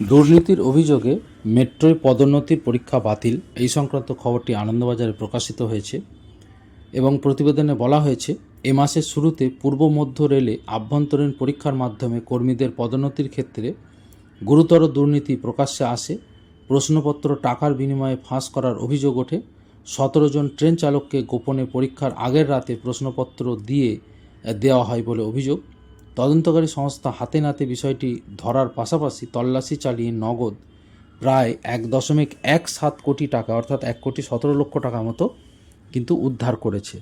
দুর্নীতির অভিযোগে মেট্রোয় পদোন্নতির পরীক্ষা বাতিল। এই সংক্রান্ত খবরটি আনন্দবাজারে প্রকাশিত হয়েছে এবং প্রতিবেদনে বলা হয়েছে, এ মাসের শুরুতে পূর্ব মধ্য রেলে আভ্যন্তরীণ পরীক্ষার মাধ্যমে কর্মীদের পদোন্নতির ক্ষেত্রে গুরুতর দুর্নীতি প্রকাশ্যে আসে। প্রশ্নপত্র টাকার বিনিময়ে ফাঁস করার অভিযোগ ওঠে। সতেরো জন ট্রেন চালককে গোপনে পরীক্ষার আগের রাতে প্রশ্নপত্র দিয়ে দেওয়া হয় বলে অভিযোগ। তদন্তকারী সংস্থা হাতে নাতে বিষয়টি ধরার পাশাপাশি তল্লাশি চালিয়ে নগদ প্রায় এক দশমিক এক সাত কোটি টাকা, অর্থাৎ এক কোটি সতেরো লক্ষ টাকা মতো কিন্তু উদ্ধার করেছে।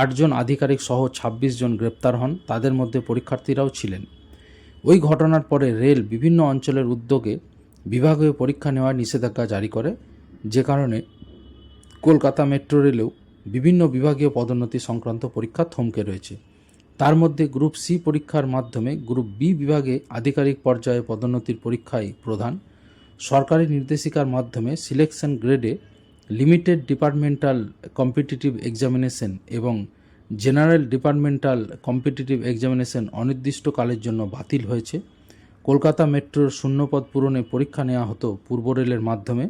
আটজন আধিকারিক সহ ছাব্বিশ জন গ্রেপ্তার হন, তাদের মধ্যে পরীক্ষার্থীরাও ছিলেন। ওই ঘটনার পরে রেল বিভিন্ন অঞ্চলের উদ্যোগে বিভাগীয় পরীক্ষা নেওয়ার নিষেধাজ্ঞা জারি করে, যে কারণে কলকাতা মেট্রো রেলেও বিভিন্ন বিভাগীয় পদোন্নতি সংক্রান্ত পরীক্ষা থমকে রয়েছে। তার মধ্যে গ্রুপ সি পরীক্ষার মাধ্যমে গ্রুপ বি বিভাগে আধিকারিক পর্যায়ে পদোন্নতির পরীক্ষাই প্রধান। সরকারি নির্দেশিকার মাধ্যমে সিলেকশন গ্রেডে লিমিটেড ডিপার্টমেন্টাল কম্পিটিটিভ এক্সামিনেশন এবং জেনারেল ডিপার্টমেন্টাল কম্পিটিটিভ এক্সামিনেশন অনির্দিষ্টকালের জন্য বাতিল হয়েছে। কলকাতা মেট্রোর শূন্যপদ পূরণে পরীক্ষা নেওয়া হতো পূর্ব রেলের মাধ্যমে।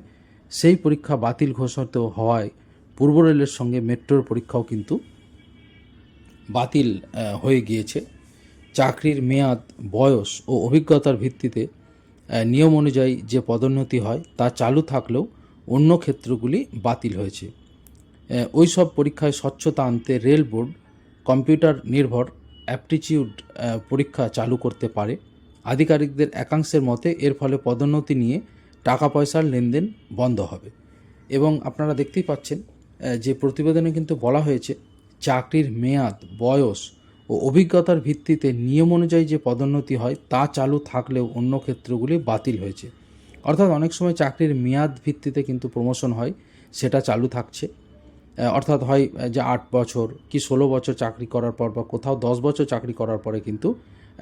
সেই পরীক্ষা বাতিল ঘোষিত হওয়ায় পূর্ব রেলের সঙ্গে মেট্রোর পরীক্ষাও কিন্তু বাতিল হয়ে গিয়েছে। চাকরির মেয়াদ, বয়স ও অভিজ্ঞতার ভিত্তিতে নিয়ম অনুযায়ী যে পদোন্নতি হয় তা চালু থাকলেও অন্য ক্ষেত্রগুলি বাতিল হয়েছে। ওই সব পরীক্ষায় স্বচ্ছতা আনতে রেল বোর্ড কম্পিউটার নির্ভর অ্যাপটিচিউড পরীক্ষা চালু করতে পারে। আধিকারিকদের একাংশের মতে এর ফলে পদোন্নতি নিয়ে টাকা পয়সার লেনদেন বন্ধ হবে। এবং আপনারা দেখতেই পাচ্ছেন যে প্রতিবেদনে কিন্তু বলা হয়েছে চাকরির মেয়াদ, বয়স ও অভিজ্ঞতার ভিত্তিতে নিয়ম অনুযায়ী যে পদোন্নতি হয় তা চালু থাকলেও অন্য ক্ষেত্রগুলি বাতিল হয়েছে। অর্থাৎ অনেক সময় চাকরির মেয়াদ ভিত্তিতে কিন্তু প্রমোশন হয়, সেটা চালু থাকছে। অর্থাৎ হয় যে আট বছর কি ষোলো বছর চাকরি করার পর বা কোথাও দশ বছর চাকরি করার পরে কিন্তু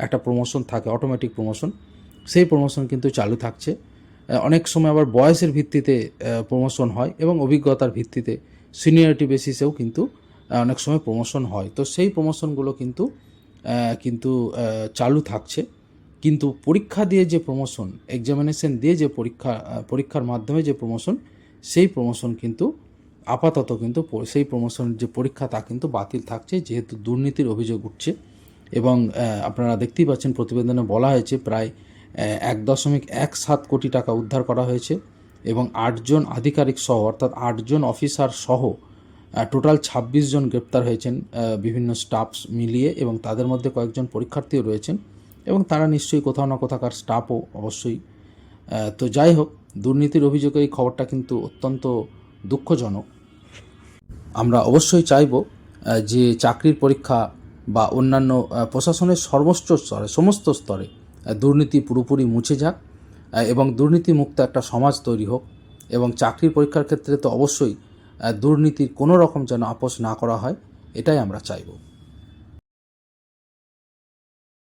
একটা প্রমোশন থাকে অটোমেটিক প্রমোশন সেই প্রমোশন কিন্তু চালু থাকছে। অনেক সময় আবার বয়সের ভিত্তিতে প্রমোশন হয় এবং অভিজ্ঞতার ভিত্তিতে সিনিয়রিটি বেসিসেও কিন্তু অনেক সময় প্রমোশন হয়। তো সেই প্রমোশনগুলো কিন্তু কিন্তু চালু থাকছে। কিন্তু পরীক্ষা দিয়ে যে প্রমোশন এক্সামিনেশন দিয়ে যে পরীক্ষা পরীক্ষার মাধ্যমে যে প্রমোশন সেই প্রমোশন কিন্তু আপাতত কিন্তু সেই প্রমোশনের যে পরীক্ষা তা কিন্তু বাতিল থাকছে, যেহেতু দুর্নীতির অভিযোগ উঠছে। এবং আপনারা দেখতেই পাচ্ছেন প্রতিবেদনে বলা হয়েছে প্রায় এক দশমিক এক সাত কোটি টাকা উদ্ধার করা হয়েছে। এবং আটজন আধিকারিক সহ, অর্থাৎ আটজন অফিসার সহ টোটাল ছাব্বিশ জন গ্রেপ্তার হয়েছেন বিভিন্ন স্টাফ মিলিয়ে এবং তাদের মধ্যে কয়েকজন পরীক্ষার্থীও রয়েছেন এবং তারা নিশ্চয়ই কোথাও না কোথাকার স্টাফও অবশ্যই। তো যাই হোক, দুর্নীতির অভিযোগে এই খবরটা কিন্তু অত্যন্ত দুঃখজনক। আমরা অবশ্যই চাইব যে চাকরির পরীক্ষা বা অন্যান্য প্রশাসনের সর্বোচ্চ স্তরে, সমস্ত স্তরে দুর্নীতি পুরোপুরি মুছে যাক এবং দুর্নীতিমুক্ত একটা সমাজ তৈরি হোক, এবং চাকরির পরীক্ষার ক্ষেত্রে তো অবশ্যই দুর্নীতির কোনো রকম যেন আপোষ না করা হয় এটাই আমরা চাইব।